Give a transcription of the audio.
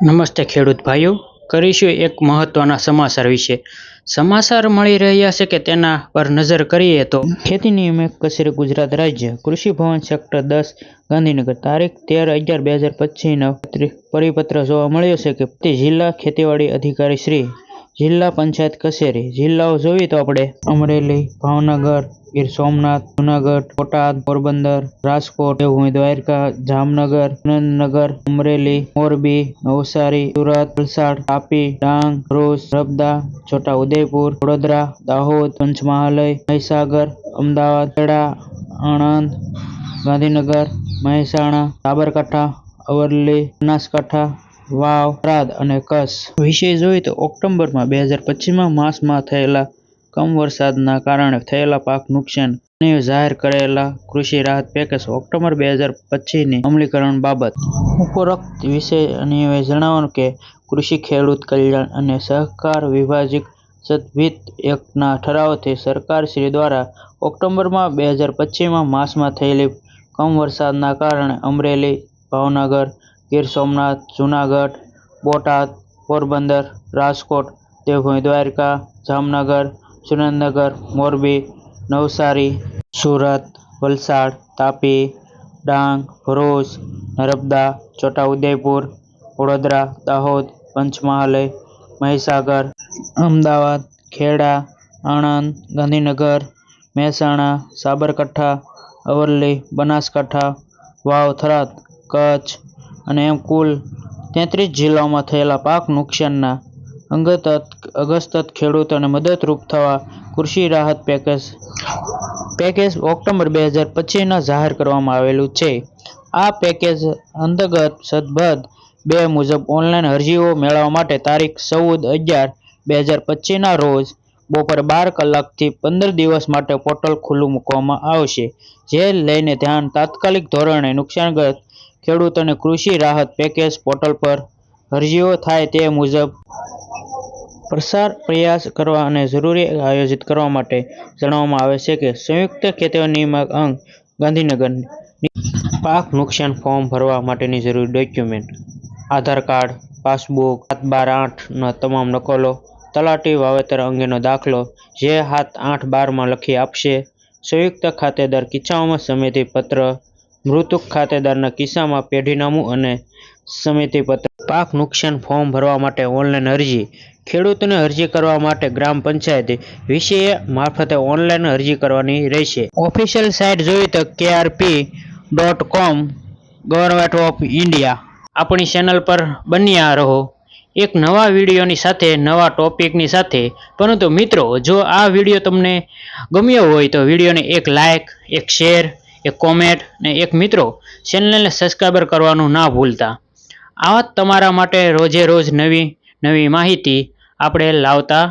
નમસ્તે ખેડૂત ભાઈઓ. કરીશું એક મહત્વના સમાચાર વિશે. સમાચાર મળી રહ્યા છે કે તેના પર નજર કરીએ તો ખેતી નિયામક કચેરી ગુજરાત રાજ્ય કૃષિ ભવન સેક્ટર દસ, ગાંધીનગર. તારીખ તેર અગિયાર બે હજાર પચીસનો પરિપત્ર જોવા મળ્યો છે કે તે જિલ્લા ખેતીવાડી અધિકારી શ્રી જિલ્લા પંચાયત કચેરી. જિલ્લાઓ જોઈએ તો આપણે અમરેલી, ભાવનગર, ગીર સોમનાથ, જુનાગઢ, બોટાદ, પોરબંદર, રાજકોટ એવું દ્વારકા, જામનગર સુરેન્દ્રનગર અમરેલી, મોરબી, નવસારી, સુરત, વલસાડ, તાપી, ડાંગ, ભરૂચ રબદા છોટા ઉદયપુર વડોદરા, દાહોદ, પંચમહાલય, મહીસાગર, અમદાવાદ, ખેડા, આણંદ, ગાંધીનગર, મહેસાણા, સાબરકાંઠા અવરલી બનાસકાંઠા વાવ થરાદ અને કચ્છ. વિશે જોઈએ તો ઓક્ટોબરમાં બે હજાર પચીસમાં માસમાં થયેલા કમ વરસાદના કારણે થયેલા પાક નુકસાન જાહેર કરેલા કૃષિ રાહત પેકેજ ઓક્ટોબર બે હજાર પચીસની અમલીકરણ બાબત. ઉપરોક્ત વિશે અને જણાવવાનું કે, કૃષિ ખેડૂત કલ્યાણ અને સહકાર વિભાજિક જતવિત્ત એકના ઠરાવથી સરકારશ્રી દ્વારા ઓક્ટોબરમાં બે હજાર પચીસમાં માસમાં થયેલી કમ વરસાદના કારણે અમરેલી, ભાવનગર ગીર સોમનાથ, જુનાગઢ, બોટાદ, પોરબંદર, રાજકોટ, દેવભૂમિ, દ્વારકા, જામનગર, સુરેન્દ્રનગર, મોરબી, નવસારી, સુરત, વલસાડ, તાપી, ડાંગ, ભરૂચ, નર્મદા, છોટાઉદેપુર, વડોદરા, દાહોદ, પંચમહાલ, મહીસાગર, અમદાવાદ, ખેડા, આણંદ, ગાંધીનગર, મહેસાણા, સાબરકાંઠા, અરવલ્લી, બનાસકાંઠા, વાવ, થરાદ, કચ્છ અને એમ કુલ તેત્રીસ જિલ્લાઓમાં થયેલા પાક નુકસાનના અંગત અગસ્તત ખેડૂતોને મદદરૂપ થવા કૃષિ રાહત પેકેજ પેકેજ ઓક્ટોબર બે હજાર પચીસના જાહેર કરવામાં આવેલું છે. આ પેકેજ અંતર્ગત સદભદ બે મુજબ ઓનલાઈન અરજીઓ મેળવવા માટે તારીખ ચૌદ અગિયાર બે હજાર પચીસના રોજ બપોર બાર કલાકથી પંદર દિવસ માટે પોર્ટલ ખુલ્લું મૂકવામાં આવશે, જે લઈને ધ્યાન તાત્કાલિક ધોરણે નુકસાનગ્રસ્ત ખેડૂતોને કૃષિ રાહત પેકેજ પોર્ટલ પર અરજીઓ થાય તે મુજબ પ્રસાર પ્રયાસ કરવા અને જરૂરી આયોજિત કરવા માટે જણાવવામાં આવે છે કે સંયુક્ત ખેતીઓ નિયામક અંગ ગાંધીનગર પાક નુકસાન ફોર્મ ભરવા માટેની જરૂરી ડોક્યુમેન્ટ આધાર કાર્ડ, પાસબુક સાત બાર આઠના તમામ નકલો, તલાટી વાવેતર અંગેનો દાખલો જે હાથ આઠ બારમાં લખી આપશે, સંયુક્ત ખાતેદાર કિસ્સાઓમાં સમિતિ પત્ર મૃતક ખાતેદારના કિસ્સામાં પેઢીનામું અને સમિતિપત્ર. પત્ર પાક નુકસાન ફોર્મ ભરવા માટે ઓનલાઈન અરજી. ખેડૂતોને અરજી કરવા માટે ગ્રામ પંચાયત વિષય મારફતે ઓનલાઈન અરજી કરવાની રહેશે. ઓફિશિયલ સાઇટ જોઈએ તો KRP dot com, government of India. આપણી ચેનલ પર બન્યા રહો. એક નવા વિડીયોની સાથે, નવા ટોપિકની સાથે. પરંતુ મિત્રો, જો આ વીડિયો તમને ગમ્યો હોય તો વિડીયોને એક લાઇક એક શેર એક કોમેન્ટ ને એક મિત્રો ચેનલને સબસ્ક્રાઈબર કરવાનું ના ભૂલતા. આવા તમારા માટે રોજે રોજ નવી નવી માહિતી આપણે લાવતા